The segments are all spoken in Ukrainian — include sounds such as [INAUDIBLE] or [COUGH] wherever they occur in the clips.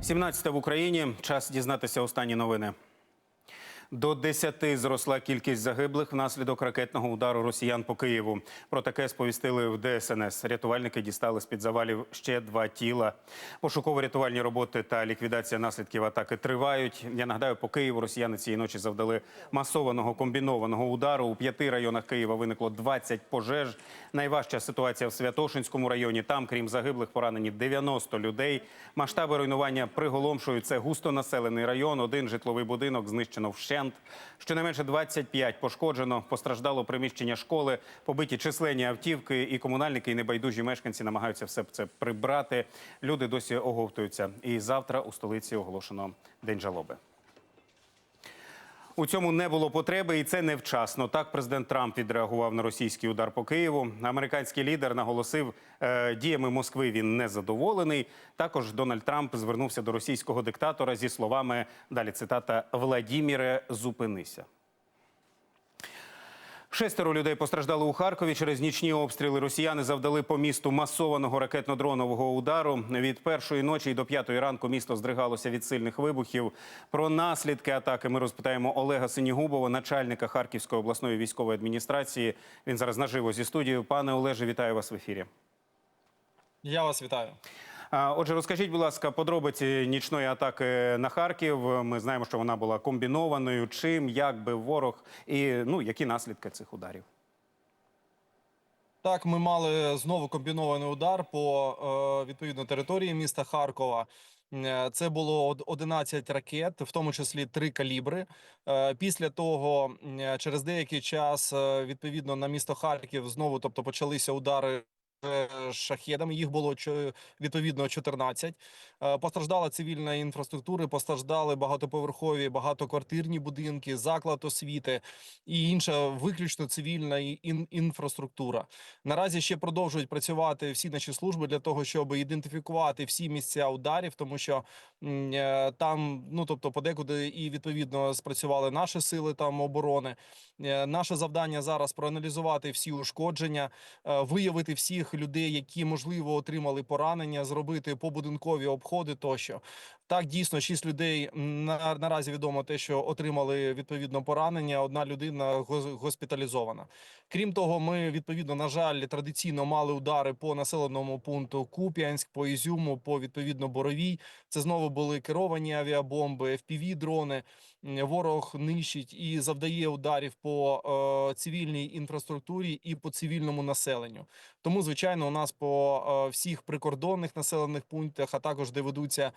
17 в Україні. Час дізнатися останні новини. До 10 зросла кількість загиблих внаслідок ракетного удару росіян по Києву. Про таке сповістили в ДСНС. Рятувальники дістали з-під завалів ще два тіла. Пошуково-рятувальні роботи та ліквідація наслідків атаки тривають. Я нагадаю, по Києву росіяни цієї ночі завдали масованого комбінованого удару. У п'яти районах Києва виникло 20 пожеж. Найважча ситуація в Святошинському районі. Там, крім загиблих, поранені 90 людей. Масштаби руйнування приголомшують. Це густонаселений район. Один житловий будинок знищено вщент. Щонайменше 25 пошкоджено. Постраждало приміщення школи, побиті численні автівки, і комунальники, і небайдужі мешканці намагаються все це прибрати. Люди досі оговтуються. І завтра у столиці оголошено день жалоби. У цьому не було потреби, і це невчасно. Так президент Трамп відреагував на російський удар по Києву. Американський лідер наголосив, е, діями Москви він не задоволений. Також Дональд Трамп звернувся до російського диктатора зі словами далі цитата Владіміре, зупинися. Шестеро людей постраждали у Харкові через нічні обстріли. Росіяни завдали по місту масованого ракетно-дронового удару. Від першої ночі до п'ятої ранку місто здригалося від сильних вибухів. Про наслідки атаки ми розпитаємо Олега Синігубова, начальника Харківської обласної військової адміністрації. Він зараз наживо зі студією. Пане Олеже, вітаю вас в ефірі. Я вас вітаю. Отже, розкажіть, будь ласка, подробиці нічної атаки на Харків. Ми знаємо, що вона була комбінованою. Чим, як би ворог і ну які наслідки цих ударів? Так, ми мали знову комбінований удар по е, відповідно території міста Харкова. Е, Це було од- 11 ракет, в тому числі три калібри. Е, Після того, через деякий час, відповідно на місто Харків знову, тобто почалися удари. Е, Шахедами їх було відповідно 14. Е, Постраждала цивільна інфраструктура, постраждали багатоповерхові, багатоквартирні будинки, заклад освіти і інша виключно цивільна інфраструктура. Наразі ще продовжують працювати всі наші служби для того, щоб ідентифікувати всі місця ударів, тому що е, там, ну тобто, подекуди і відповідно спрацювали наші сили там оборони. Наше завдання зараз проаналізувати всі ушкодження, виявити всіх людей, які можливо отримали поранення, зробити побудинкові обходи тощо. Так, дійсно, шість людей на, наразі відомо те, що отримали відповідно поранення. Одна людина гос- госпіталізована. Крім того, ми відповідно на жаль традиційно мали удари по населеному пункту Куп'янськ, по Ізюму, по відповідно Боровій. Це знову були керовані авіабомби, fpv дрони. Ворог нищить і завдає ударів по е, цивільній інфраструктурі і по цивільному населенню. Тому, звичайно, у нас по е, всіх прикордонних населених пунктах, а також де ведуться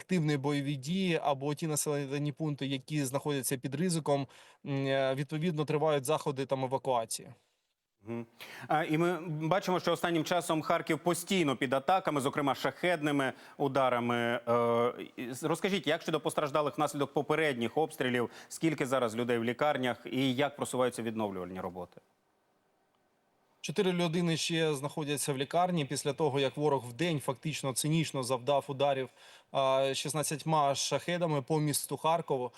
активні бойові дії, або ті населені пункти, які знаходяться під ризиком, е, відповідно тривають заходи там евакуації. І ми бачимо, що останнім часом Харків постійно під атаками, зокрема шахедними ударами. Е, Розкажіть, як щодо постраждалих внаслідок попередніх обстрілів, скільки зараз людей в лікарнях і як просуваються відновлювальні роботи? Чотири людини ще знаходяться в лікарні після того, як ворог в день фактично цинічно завдав ударів а, 16 шахедами по місту Харкову.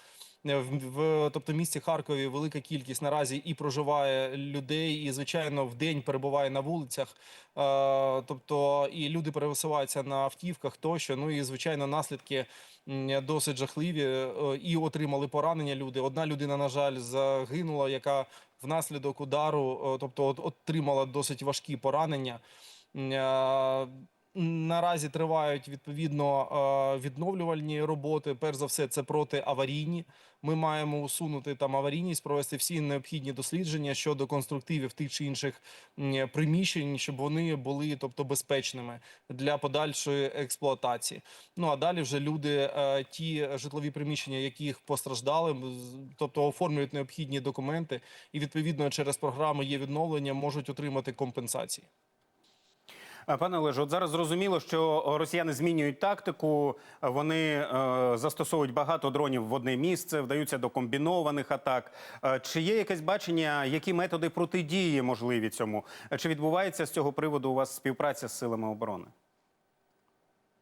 Е, В, тобто, місті Харкові велика кількість наразі і проживає людей, і звичайно в день перебуває на вулицях. Е, тобто, і люди пересуваються на автівках тощо. Ну і звичайно, наслідки досить жахливі. е, І отримали поранення. Люди. Одна людина, на жаль, загинула, яка внаслідок удару, е, тобто от- отримала досить важкі поранення. Наразі тривають відповідно е, відновлювальні роботи. Перш за все, це протиаварійні. Ми маємо усунути там аварійність, провести всі необхідні дослідження щодо конструктивів тих чи інших приміщень, щоб вони були, тобто, безпечними для подальшої експлуатації. Ну а далі вже люди, е, ті житлові приміщення, яких постраждали, тобто оформлюють необхідні документи, і відповідно через програми є відновлення, можуть отримати компенсації. А, Пане Олеже, от зараз зрозуміло, що росіяни змінюють тактику. Вони е, застосовують багато дронів в одне місце, вдаються до комбінованих атак. Е, чи є якесь бачення, які методи протидії можливі цьому? Чи відбувається з цього приводу у вас співпраця з силами оборони?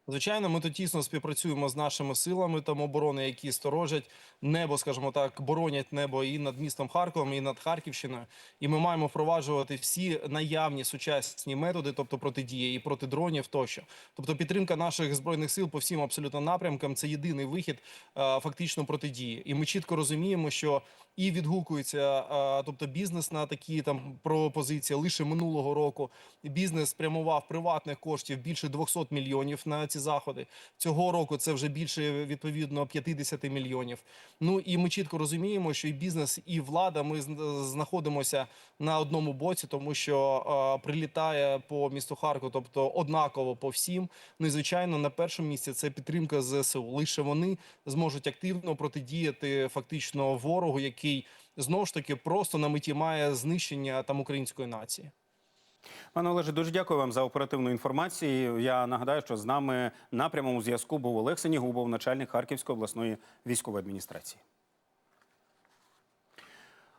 Звичайно, ми тут тісно співпрацюємо з нашими силами там оборони, які сторожать небо, скажімо так, боронять небо і над містом Харковом, і над Харківщиною. І ми маємо впроваджувати всі наявні сучасні методи, тобто протидії і проти дронів тощо. Тобто підтримка наших збройних сил по всім абсолютно напрямкам це єдиний вихід е, фактично протидії. І ми чітко розуміємо, що і відгукується, е, тобто бізнес на такі там пропозиції лише минулого року. Бізнес спрямував приватних коштів більше 200 мільйонів на ці заходи. Цього року це вже більше відповідно 50 мільйонів. Ну і ми чітко розуміємо, що і бізнес, і влада ми знаходимося на одному боці, тому що е, прилітає по місту Харков, тобто однаково по всім. Ну і звичайно, на першому місці це підтримка ЗСУ. Лише вони зможуть активно протидіяти фактично ворогу, який знову ж таки просто на меті має знищення там української нації. Пане Олеже, дуже дякую вам за оперативну інформацію. Я нагадаю, що з нами на прямому зв'язку був Олег Сенігубов, начальник Харківської обласної військової адміністрації.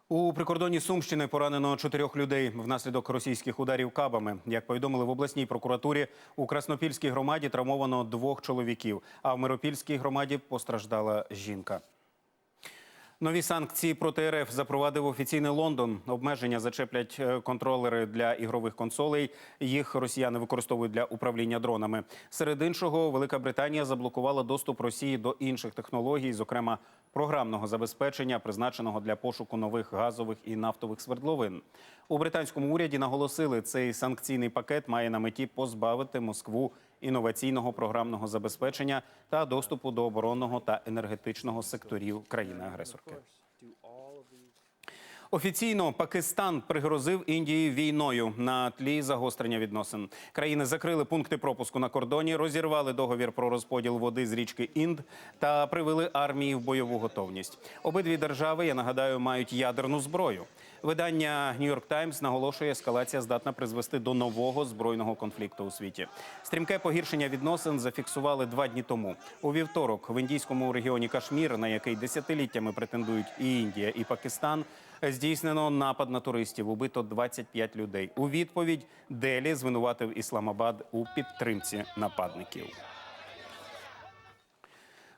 У прикордонні Сумщини поранено чотирьох людей внаслідок російських ударів кабами. Як повідомили в обласній прокуратурі, у Краснопільській громаді травмовано двох чоловіків, а в Миропільській громаді постраждала жінка. Нові санкції проти РФ запровадив офіційний Лондон. Обмеження зачеплять е, контролери для ігрових консолей. Їх росіяни використовують для управління дронами. Серед іншого, Велика Британія заблокувала доступ Росії до інших технологій, зокрема програмного забезпечення, призначеного для пошуку нових газових і нафтових свердловин. У британському уряді наголосили, цей санкційний пакет має на меті позбавити Москву інноваційного програмного забезпечення та доступу до оборонного та енергетичного секторів країни-агресорки. Офіційно Пакистан пригрозив Індії війною на тлі загострення відносин. Країни закрили пункти пропуску на кордоні, розірвали договір про розподіл води з річки Інд та привели армії в бойову готовність. Обидві держави, я нагадаю, мають ядерну зброю. Видання Нью-Йорк Таймс наголошує, ескалація здатна призвести до нового збройного конфлікту у світі. Стрімке погіршення відносин зафіксували два дні тому. У вівторок в індійському регіоні Кашмір, на який десятиліттями претендують і Індія, і Пакистан, здійснено напад на туристів. Убито 25 людей. У відповідь Делі звинуватив Ісламабад у підтримці нападників.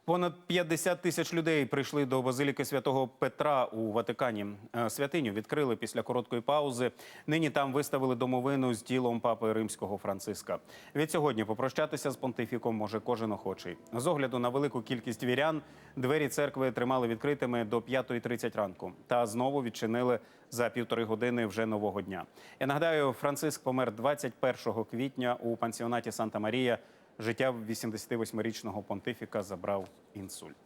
Понад 50 тисяч людей прийшли до базиліки святого Петра у Ватикані. Е, Святиню відкрили після короткої паузи. Нині там виставили домовину з тілом папи римського Франциска. Від сьогодні попрощатися з понтифіком може кожен охочий. З огляду на велику кількість вірян двері церкви тримали відкритими до 5.30 ранку та знову відчинили за півтори години вже нового дня. Я нагадаю, Франциск помер 21 квітня у пансіонаті Санта Марія. Життя 88-річного понтифіка забрав інсульт.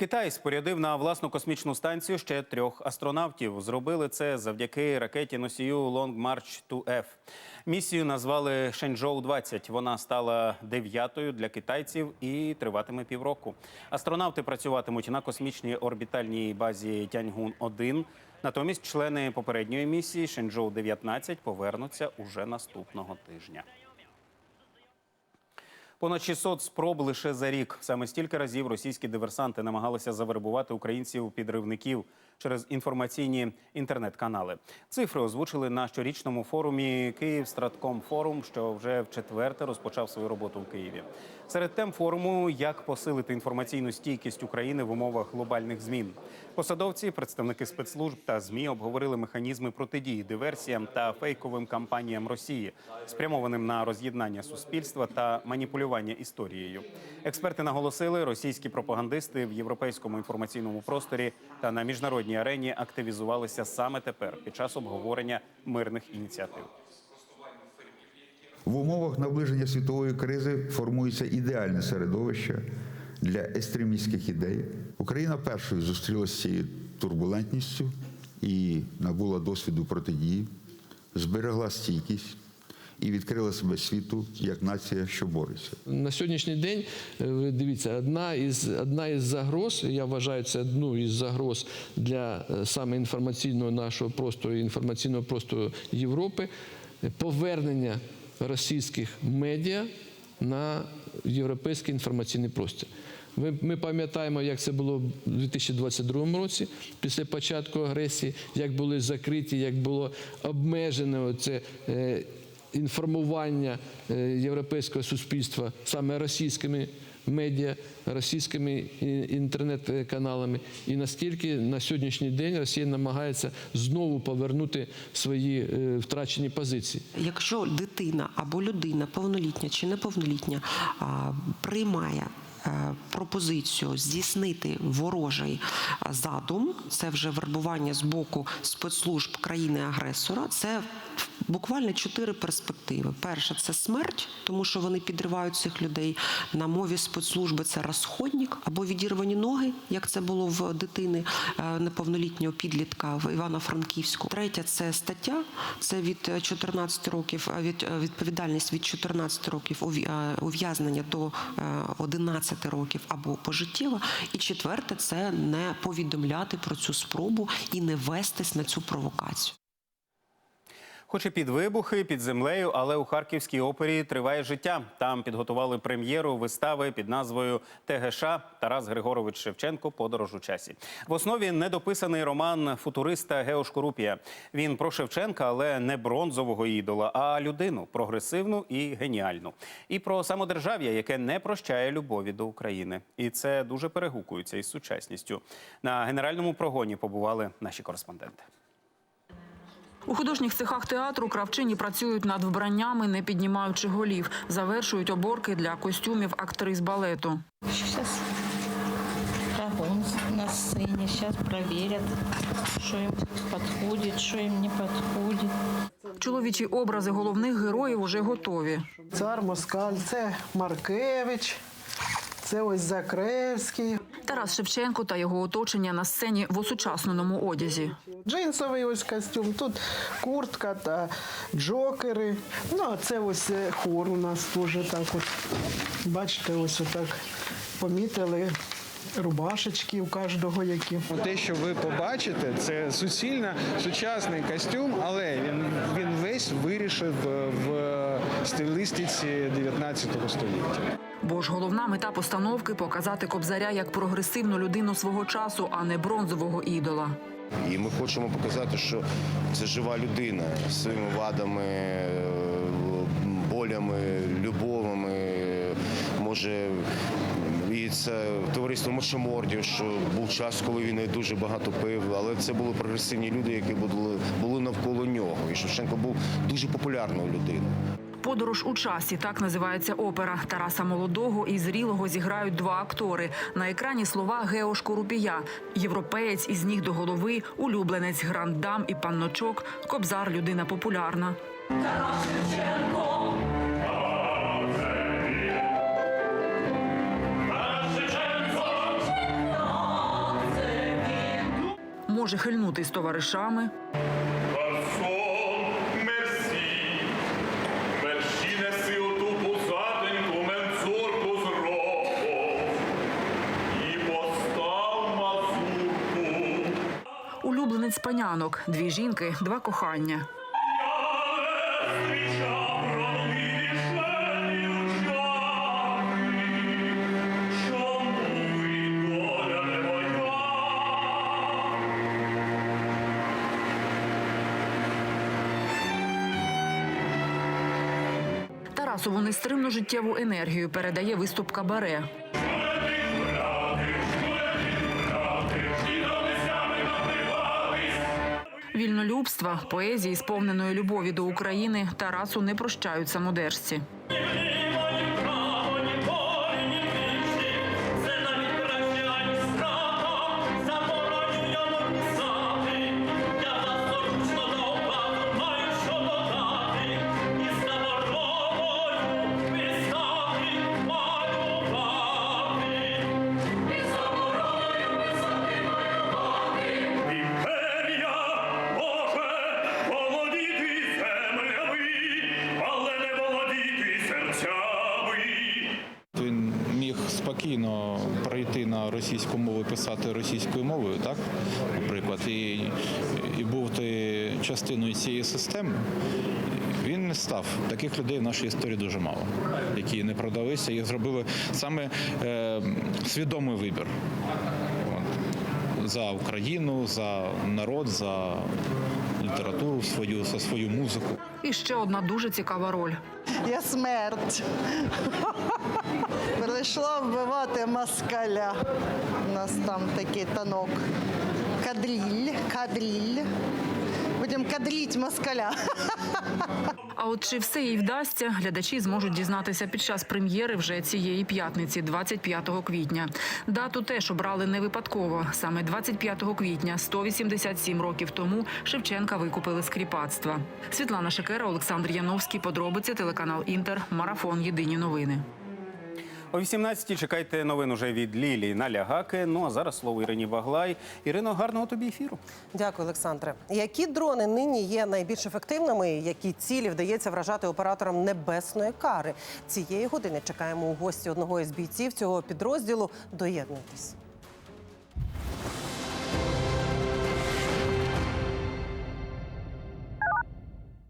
Китай спорядив на власну космічну станцію ще трьох астронавтів. Зробили це завдяки ракеті носію Long March 2F. Місію назвали Шенчжоу 20 Вона стала дев'ятою для китайців і триватиме півроку. Астронавти працюватимуть на космічній орбітальній базі Тяньгун 1 Натомість члени попередньої місії Шенчжоу 19 повернуться уже наступного тижня. Понад 600 спроб лише за рік. Саме стільки разів російські диверсанти намагалися завербувати українців-підривників через інформаційні інтернет-канали. Цифри озвучили на щорічному форумі Київ Стратком Форум, що вже в четверте розпочав свою роботу в Києві. Серед тем форуму як посилити інформаційну стійкість України в умовах глобальних змін. Посадовці, представники спецслужб та змі обговорили механізми протидії диверсіям та фейковим кампаніям Росії, спрямованим на роз'єднання суспільства та маніпулювання історією. Експерти наголосили, російські пропагандисти в європейському інформаційному просторі та на міжнародній арені активізувалися саме тепер під час обговорення мирних ініціатив. В умовах наближення світової кризи формується ідеальне середовище для екстремістських ідей. Україна першою зустрілася з цією турбулентністю і набула досвіду протидії, зберегла стійкість і відкрила себе світу як нація, що бореться. На сьогоднішній день е, дивіться, одна із одна із загроз, я вважаю, це одну із загроз для е, саме інформаційного нашого простору, інформаційного простору Європи, повернення російських медіа на європейський інформаційний простір. Ми, пам'ятаємо, як це було у 2022 році, після початку агресії, як були закриті, як було обмежено це. Інформування е, європейського суспільства саме російськими медіа, російськими інтернет-каналами. І наскільки на сьогоднішній день Росія намагається знову повернути свої е, втрачені позиції. Якщо дитина або людина, повнолітня чи неповнолітня, приймає Е, пропозицію здійснити ворожий е, задум. Це вже вербування з боку спецслужб країни-агресора. Це буквально чотири перспективи: перша це смерть, тому що вони підривають цих людей. На мові спецслужби це розходник або відірвані ноги, як це було в дитини е, неповнолітнього підлітка в Івано-Франківську. Третя це стаття. Це від 14 років від відповідальність від 14 років ув'язнення до 11 10 років або пожиттєва. І четверте це не повідомляти про цю спробу і не вестись на цю провокацію. Хоч і під вибухи, під землею, але у Харківській опері триває життя. Там підготували прем'єру вистави під назвою ТГШ Тарас Григорович Шевченко Подорож у часі. В основі недописаний роман футуриста Гео Шкурупія. Він про Шевченка, але не бронзового ідола, а людину прогресивну і геніальну. І про самодержав'я, яке не прощає любові до України. І це дуже перегукується із сучасністю. На генеральному прогоні побували наші кореспонденти. У художніх цехах театру кравчині працюють над вбраннями, не піднімаючи голів. Завершують оборки для костюмів актрис балету. Сейчас прогон на сцене, сейчас проверят, что им подходит, что им не подходит. Чоловічі образи головних героїв уже готові. Цар Москаль, це Маркевич, це ось Закревський, Тарас Шевченко та його оточення на сцені в осучасненому одязі. джинсовий ось костюм, тут куртка та джокери. Ну, а це ось е, хор у нас теж так от. Бачите, ось отак помітили рубашечки у кожного які. Те, що ви побачите, це суцільно сучасний костюм, але він, він весь вирішив в стилістиці 19 століття. Бо ж головна мета постановки показати кобзаря як прогресивну людину свого часу, а не бронзового ідола. І ми хочемо показати, що це жива людина з своїми вадами, болями, любовами. Може, і це товариство Мошомордів, що був час, коли він дуже багато пив, але це були прогресивні люди, які були навколо нього. І Шевченко був дуже популярною людиною. Подорож у часі так називається опера. Тараса молодого і зрілого зіграють два актори. На екрані слова Гео Шкурупія. Європеєць із ніг до голови, улюбленець грандам і панночок, кобзар людина популярна. Може хильнути з товаришами, панянок, дві жінки, два кохання. Моя? Тарасову нестримну життєву енергію передає виступ кабаре. Вільнолюбства, поезії, сповненої любові до України, Тарасу не прощають самодержці. Спокійно прийти на російську мову, і писати російською мовою, так, наприклад, і, і бути частиною цієї системи. Він не став. Таких людей в нашій історії дуже мало, які не продалися, їх зробили саме е, свідомий вибір. От. За Україну, за народ, за літературу свою, за свою музику. І ще одна дуже цікава роль. Я смерть. [LAUGHS] Прийшла вбивати москаля. У нас там такий танок. Кадріль, кадріль. Будемо кадріть москаля. А от чи все їй вдасться, глядачі зможуть дізнатися під час прем'єри вже цієї п'ятниці, 25 квітня. Дату теж обрали не випадково. Саме 25 квітня, 187 років тому, Шевченка викупили з кріпацтва. Світлана Шекера, Олександр Яновський. Подробиці телеканал Інтер. Марафон. Єдині новини. О 18-й чекайте новин уже від Лілії Налягаки. Ну а зараз слово Ірині Баглай. Ірино, гарного тобі ефіру. Дякую, Олександре. Які дрони нині є найбільш ефективними? Які цілі вдається вражати операторам небесної кари? Цієї години чекаємо у гості одного із бійців цього підрозділу. Доєднуйтесь.